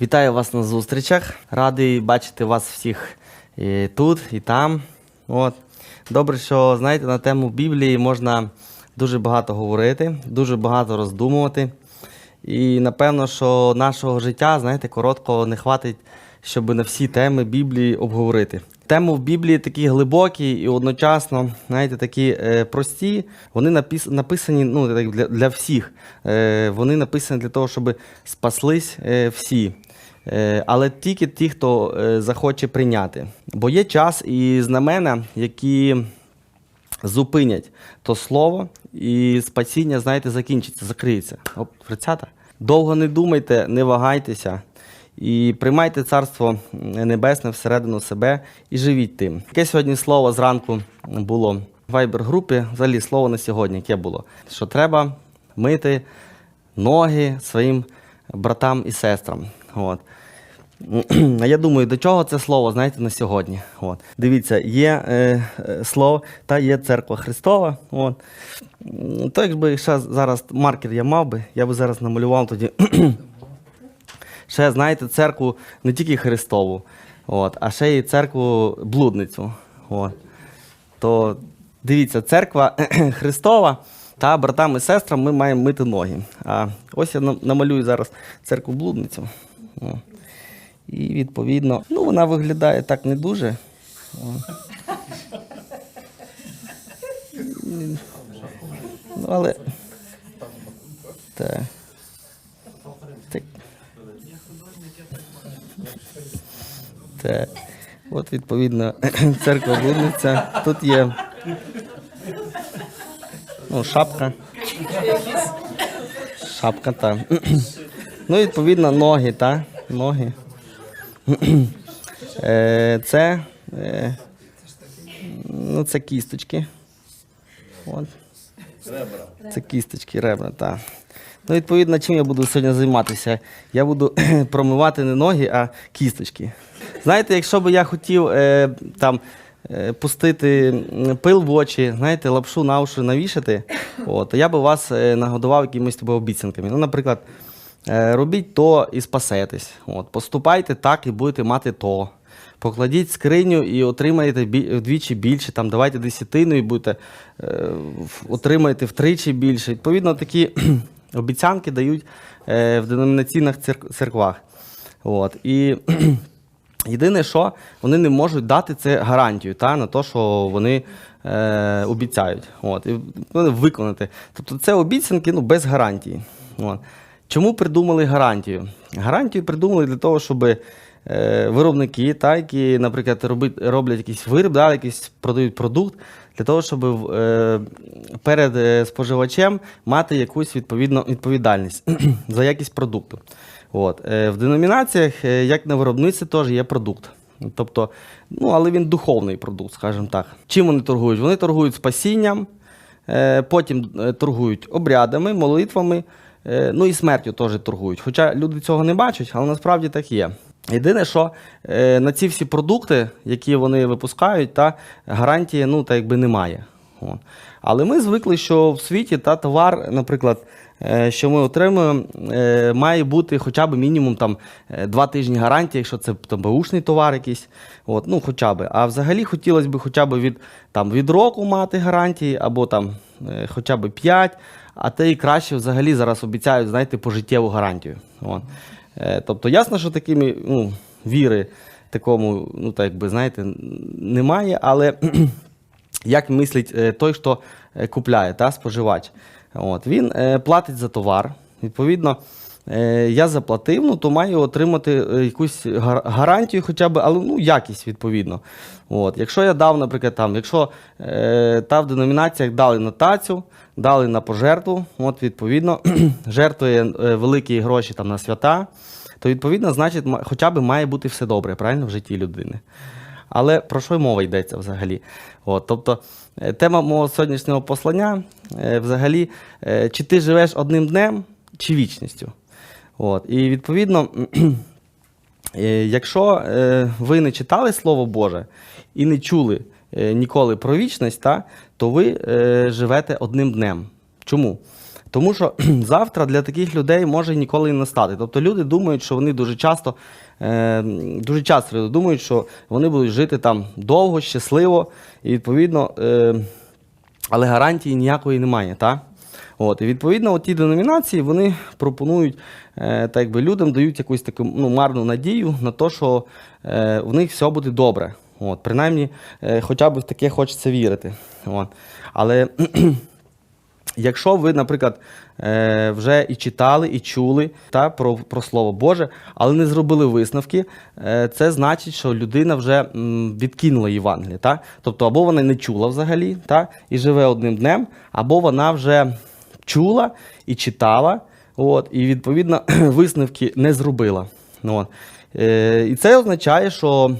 Вітаю вас на зустрічах. Радий бачити вас всіх і тут, і там. От. Добре, що знаєте, на тему Біблії можна дуже багато говорити, дуже багато роздумувати. І напевно, що нашого життя, знаєте, короткого не хватить, щоб на всі теми Біблії обговорити. Теми в Біблії такі глибокі і одночасно, знаєте, такі е, прості. Вони напіс, написані ну, для, для всіх. Е, вони написані для того, щоб спаслись е, всі. Е, але тільки ті, хто е, захоче прийняти. Бо є час і знамена, які зупинять то слово, і спасіння, знаєте, закінчиться, закриється. Оп, 30. Довго не думайте, не вагайтеся. І приймайте царство небесне всередину себе і живіть тим. Яке сьогодні слово зранку було в вайбер-групі, взагалі слово на сьогодні, яке було? Що треба мити ноги своїм братам і сестрам. От. А я думаю, до чого це слово, знаєте, на сьогодні. От. Дивіться, є е, е, слово, та є церква Христова. От. То якби ще зараз маркер я мав би, я би зараз намалював тоді. ще, знаєте, церкву не тільки Христову, от, а ще й церкву блудницю. От. То дивіться, церква Христова та братам і сестрам ми маємо мити ноги. А ось я намалюю зараз церкву блудницю. О. І відповідно, ну вона виглядає так не дуже. О. Ну, але. Так. Так. Так. От, відповідно, церква блудниця. Тут є ну, шапка. Шапка, так. Ну, відповідно, ноги, так? Ноги. Е, Це, е, ну, це кісточки. От. Це кісточки, ребра, так. Ну, відповідно, чим я буду сьогодні займатися? Я буду промивати не ноги, а кісточки. Знаєте, якщо б я хотів е, там, е, пустити пил в очі, знаєте, лапшу на уші навішати, то я би вас нагодував якимись тобі обіцянками. Ну, наприклад, робіть то і спасетесь. От, поступайте так і будете мати то. Покладіть скриню і отримаєте вдвічі більше, там давайте десятину і будете е, отримаєте втричі більше. Відповідно, такі обіцянки дають е, в деномінаційних церк- церквах. От. І єдине, що вони не можуть дати це гарантію та, на те, що вони е, обіцяють. От. І виконати. Тобто це обіцянки ну, без гарантії. От. Чому придумали гарантію? Гарантію придумали для того, щоб е, виробники, та, які, наприклад, робить, роблять якийсь виріб, да, якийсь продають продукт, для того, щоб е, перед е, споживачем мати якусь відповідну відповідальність за якість продукту. От. В деномінаціях, як на виробництві, теж є продукт. Тобто, ну, але він духовний продукт, скажімо так. Чим вони торгують? Вони торгують спасінням, потім торгують обрядами, молитвами, ну і смертю теж торгують. Хоча люди цього не бачать, але насправді так є. Єдине, що е, на ці всі продукти, які вони випускають, та гарантії ну, та якби немає. Але ми звикли, що в світі та товар, наприклад, е, що ми отримуємо, е, має бути хоча б мінімум там, е, два тижні гарантії, якщо це там, беушний товар якийсь. От, ну, хоча б. А взагалі хотілося б хоча б від, там, від року мати гарантії, або там, е, хоча б 5, а те і краще взагалі зараз обіцяють, знаєте, пожиттєву гарантію. От. Е, Тобто, ясно, що такими ну, віри такому, ну так би, знаєте, немає, але як мислить е, той, хто е, купляє, та, споживач. От, він платить за товар. Відповідно, я заплатив, ну, то маю отримати е, якусь гарантію, хоча б, але ну, якість відповідно. От, якщо я дав, наприклад, там, якщо е, та в деномінаціях дали на тацю, дали на пожертву, от, відповідно, жертвує е, великі гроші там, на свята, то відповідно, значить, хоча б має бути все добре, правильно, в житті людини. Але про що мова йдеться взагалі? От, тобто, е, тема мого сьогоднішнього послання е, взагалі, е, чи ти живеш одним днем, чи вічністю. От, і відповідно, е, якщо е, ви не читали Слово Боже і не чули е, ніколи про вічність, та, то ви живете одним днем. Чому? Тому що завтра для таких людей може ніколи не настати. Тобто люди думають, що вони дуже часто, дуже часто думають, що вони будуть жити там довго, щасливо, і відповідно, але гарантії ніякої немає. Та? От, і відповідно, ті деномінації вони пропонують, е, так якби людям дають якусь таку ну, марну надію на те, що е, в них все буде добре. От, принаймні, е, хоча б в таке хочеться вірити. От. Але Якщо ви, наприклад, е, вже і читали, і чули та, про, про Слово Боже, але не зробили висновки, е, це значить, що людина вже м, відкинула Євангеліє. Тобто, або вона не чула взагалі та, і живе одним днем, або вона вже чула і читала, от, і відповідно висновки не зробила. Ну, От. Е, і це означає, що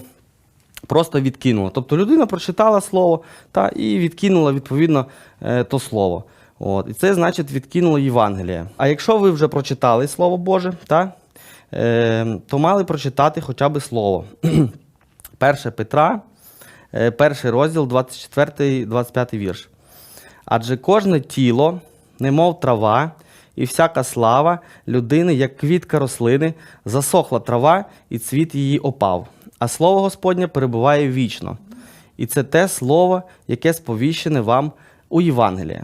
просто відкинула. Тобто людина прочитала слово та, і відкинула відповідно е, то слово. От, і це значить відкинула Євангеліє. А якщо ви вже прочитали Слово Боже, та, е, то мали прочитати хоча б слово. 1 Петра, е, перший розділ, 24-25 вірш. Адже кожне тіло, немов трава, і всяка слава людини, як квітка рослини, засохла трава, і цвіт її опав. А слово Господнє перебуває вічно. І це те слово, яке сповіщене вам у Євангелії.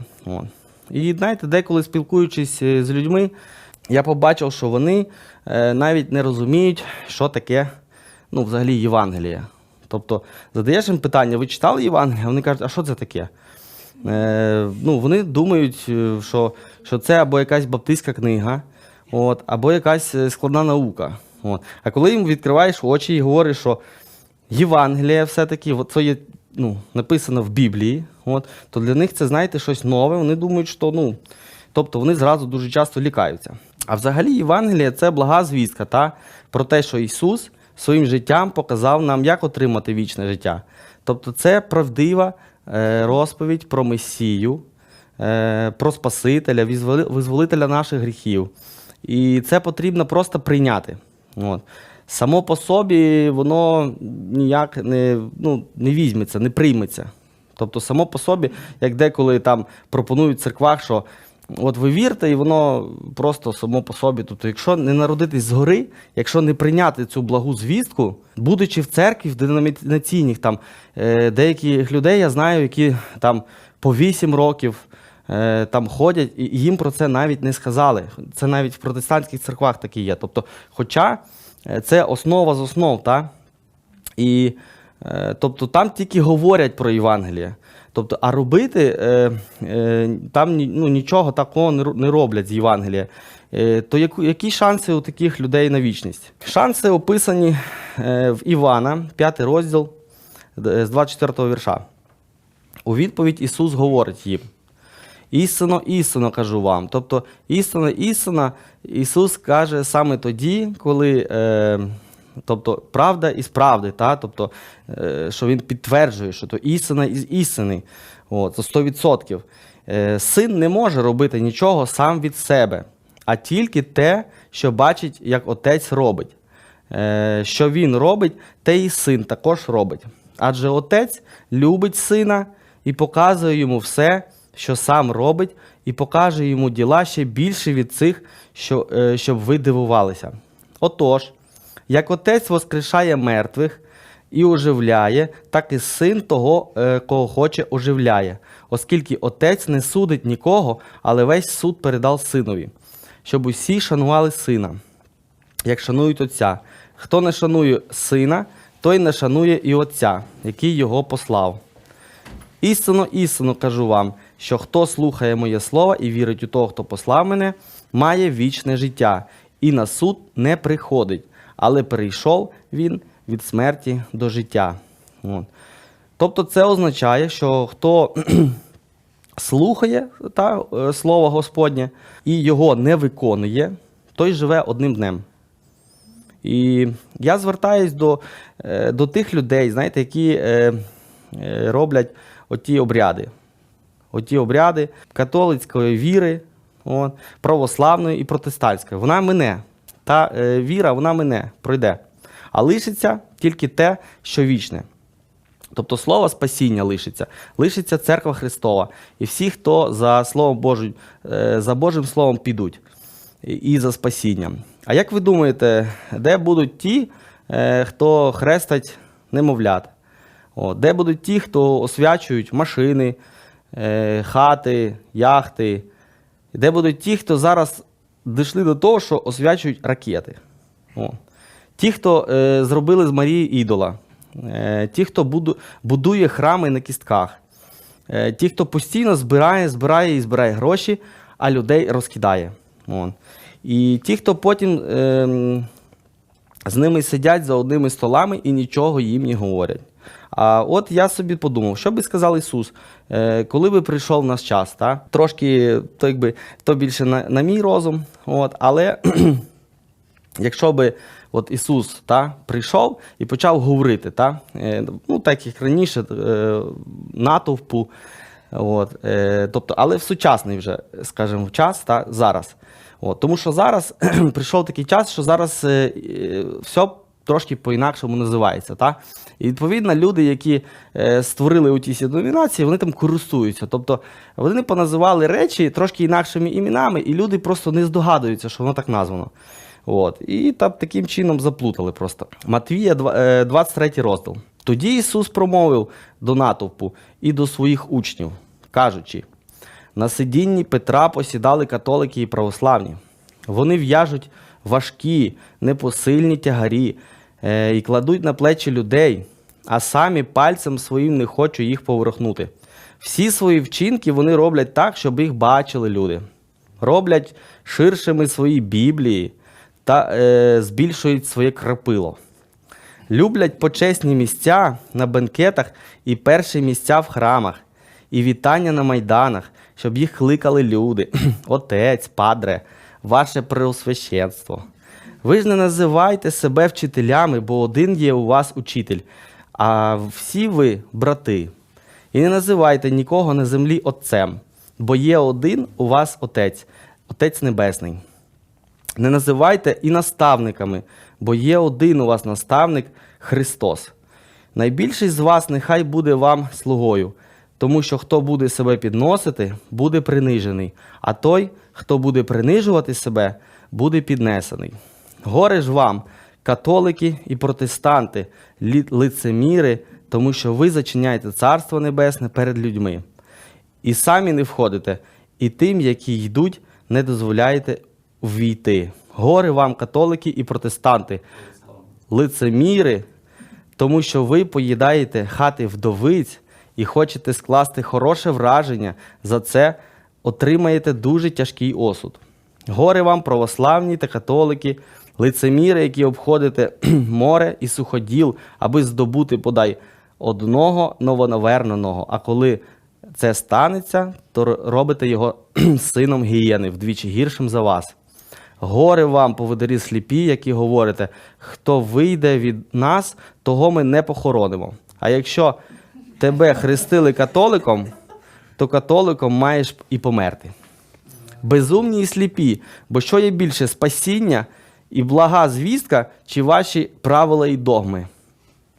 І знаєте, деколи спілкуючись е, з людьми, я побачив, що вони е, навіть не розуміють, що таке ну, взагалі Євангеліє. Тобто, задаєш їм питання, ви читали Євангеліє? Вони кажуть, а що це таке? Е, ну, вони думають, е, що, що це або якась баптистська книга, от, або якась е, складна наука. От. А коли їм відкриваєш очі і говориш, що Євангеліє все-таки, от це є ну, написано в Біблії, от, то для них це, знаєте, щось нове. Вони думають, що ну, тобто вони зразу дуже часто лікаються. А взагалі Євангеліє це блага звістка та, про те, що Ісус своїм життям показав нам, як отримати вічне життя. Тобто, це правдива розповідь про Месію, е, про Спасителя, визволителя наших гріхів. І це потрібно просто прийняти. От. Само по собі воно ніяк не, ну, не візьметься, не прийметься. Тобто, само по собі, як деколи там пропонують в церквах, що от ви вірте, і воно просто само по собі. Тобто, якщо не народитись згори, якщо не прийняти цю благу звістку, будучи в церкві, в деномінаційних там е, деяких людей я знаю, які там по 8 років е, там ходять, і їм про це навіть не сказали. Це навіть в протестантських церквах такі є. Тобто, хоча е, це основа з основ, та? І тобто там тільки говорять про Євангеліє. Тобто, а робити е, е, там ну, нічого такого не роблять з Євангелія. Е, то які шанси у таких людей на вічність? Шанси описані в Івана, 5 розділ з 24 вірша. У відповідь Ісус говорить їм: Істинно, істинно кажу вам. Тобто, істина, істина, Ісус каже саме тоді, коли е, тобто, правда із правди, та? тобто, е, що Він підтверджує, що то істина із істини. От, це 100%. Е, син не може робити нічого сам від себе, а тільки те, що бачить, як отець робить. Е, що він робить, те і син також робить. Адже отець любить сина і показує йому все, що сам робить, і покаже йому діла ще більше від цих, що, щоб ви дивувалися. Отож, як отець воскрешає мертвих і оживляє, так і син того, е, кого хоче, оживляє, оскільки отець не судить нікого, але весь суд передав синові, щоб усі шанували сина як шанують Отця. Хто не шанує сина, той не шанує і Отця, який його послав. Істинно, істинно кажу вам, що хто слухає моє слово і вірить у того, хто послав мене, має вічне життя, і на суд не приходить, але перейшов він від смерті до життя. От. Тобто це означає, що хто слухає та, е, слово Господнє і його не виконує, той живе одним днем. І я звертаюсь до, е, до тих людей, знаєте, які е, роблять оті обряди. Оті обряди католицької віри, от, православної і протестантської. Вона мине. Та е, віра, вона мине, пройде. А лишиться тільки те, що вічне. Тобто слово спасіння лишиться, лишиться церква Христова. І всі, хто за Словом Божим, е, за Божим Словом підуть і- за спасінням. А як ви думаєте, де будуть ті, е, хто хрестать немовлят? О, де будуть ті, хто освячують машини, хати, яхти? Де будуть ті, хто зараз дійшли до того, що освячують ракети? О. Ті, хто е, зробили з Марії ідола, е, ті, хто буду, будує храми на кістках, е, ті, хто постійно збирає, збирає і збирає гроші, а людей розкидає. О. І ті, хто потім ем, з ними сидять за одними столами і нічого їм не говорять. А от я собі подумав, що би сказав Ісус, е, коли би прийшов наш час, та? трошки то, якби, то більше на, на мій розум, от, але якщо би от Ісус та, прийшов і почав говорити, та, е, ну, так як раніше, е, натовпу, от, е, тобто, але в сучасний вже, скажімо, час та, зараз. От, тому що зараз прийшов такий час, що зараз е, все трошки по-інакшому називається. Та? І відповідно люди, які е, створили у ті деномінації, вони там користуються. Тобто вони поназивали речі трошки інакшими іменами, і люди просто не здогадуються, що воно так названо. От. І там таким чином заплутали просто. Матвія, два- е, 23 розділ. Тоді Ісус промовив до натовпу і до своїх учнів, кажучи: на сидінні Петра посідали католики і православні. Вони в'яжуть важкі, непосильні тягарі і кладуть на плечі людей, а самі пальцем своїм не хочуть їх поворухнути. Всі свої вчинки вони роблять так, щоб їх бачили люди. Роблять ширшими свої біблії та е, збільшують своє крапило. Люблять почесні місця на бенкетах і перші місця в храмах, і вітання на майданах, щоб їх кликали люди, отець, падре, ваше преосвященство. Ви ж не називайте себе вчителями, бо один є у вас учитель, а всі ви брати. І не називайте нікого на землі отцем, бо є один у вас отець, Отець Небесний. Не називайте і наставниками, бо є один у вас наставник Христос. Найбільший з вас нехай буде вам слугою, тому що хто буде себе підносити, буде принижений, а той, хто буде принижувати себе, буде піднесений. Горе ж вам, католики і протестанти, лицеміри, тому що ви зачиняєте Царство Небесне перед людьми. І самі не входите, і тим, які йдуть, не дозволяєте ввійти. Горе вам, католики і протестанти, лицеміри, тому що ви поїдаєте хати вдовиць і хочете скласти хороше враження, за це отримаєте дуже тяжкий осуд. Горе вам, православні та католики, лицеміри, які обходите море і суходіл, аби здобути подай одного новонаверненого. А коли це станеться, то робите його сином гієни, вдвічі гіршим за вас. Горе вам, поводарі сліпі, які говорите, хто вийде від нас, того ми не похоронимо. А якщо тебе хрестили католиком, то католиком маєш і померти. Безумні і сліпі, бо що є більше спасіння і блага звістка, чи ваші правила і догми?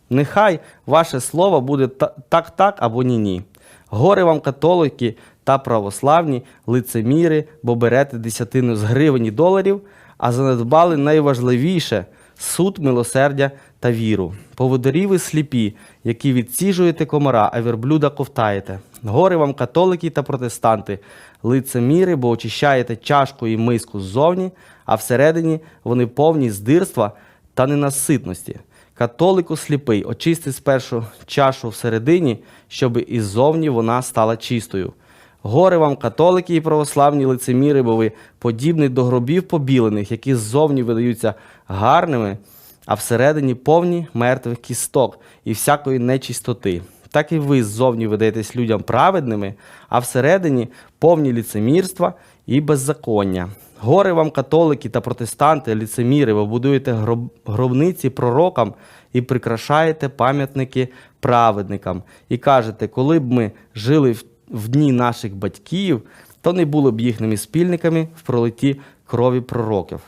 Нехай ваше слово буде так-так або ні-ні. Горе вам, католики та православні, лицеміри, бо берете десятину з гривень і доларів, а занедбали найважливіше суд, милосердя та віру. Поводарі ви сліпі, які відсіжуєте комара, а верблюда ковтаєте. Горе вам, католики та протестанти, лицеміри, бо очищаєте чашку і миску ззовні, а всередині вони повні здирства та ненаситності. Католику сліпий, очисти спершу чашу всередині, щоб іззовні вона стала чистою. Горе вам, католики і православні лицеміри, бо ви подібні до гробів побілених, які ззовні видаються гарними, а всередині повні мертвих кісток і всякої нечистоти. Так і ви ззовні видаєтесь людям праведними, а всередині повні ліцемірства і беззаконня. Горе вам, католики та протестанти, ліцеміри, ви будуєте гроб- гробниці пророкам і прикрашаєте пам'ятники праведникам. І кажете, коли б ми жили в, в дні наших батьків, то не були б їхніми спільниками в пролитті крові пророків.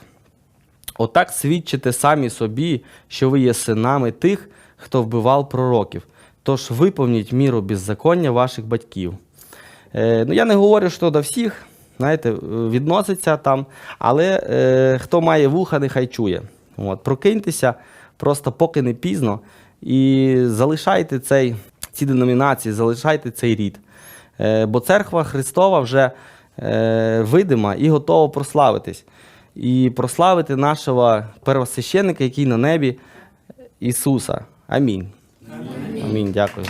Отак свідчите самі собі, що ви є синами тих, хто вбивав пророків. Тож виповніть міру беззаконня ваших батьків. Е, ну, я не говорю, що до всіх, знаєте, е, відноситься там, але е, хто має вуха, нехай чує. От, прокиньтеся просто поки не пізно і залишайте цей, ці деномінації, залишайте цей рід. Е, бо церква Христова вже е, видима і готова прославитись. І прославити нашого первосвященника, який на небі, Ісуса. Амінь. Амінь. Дякую.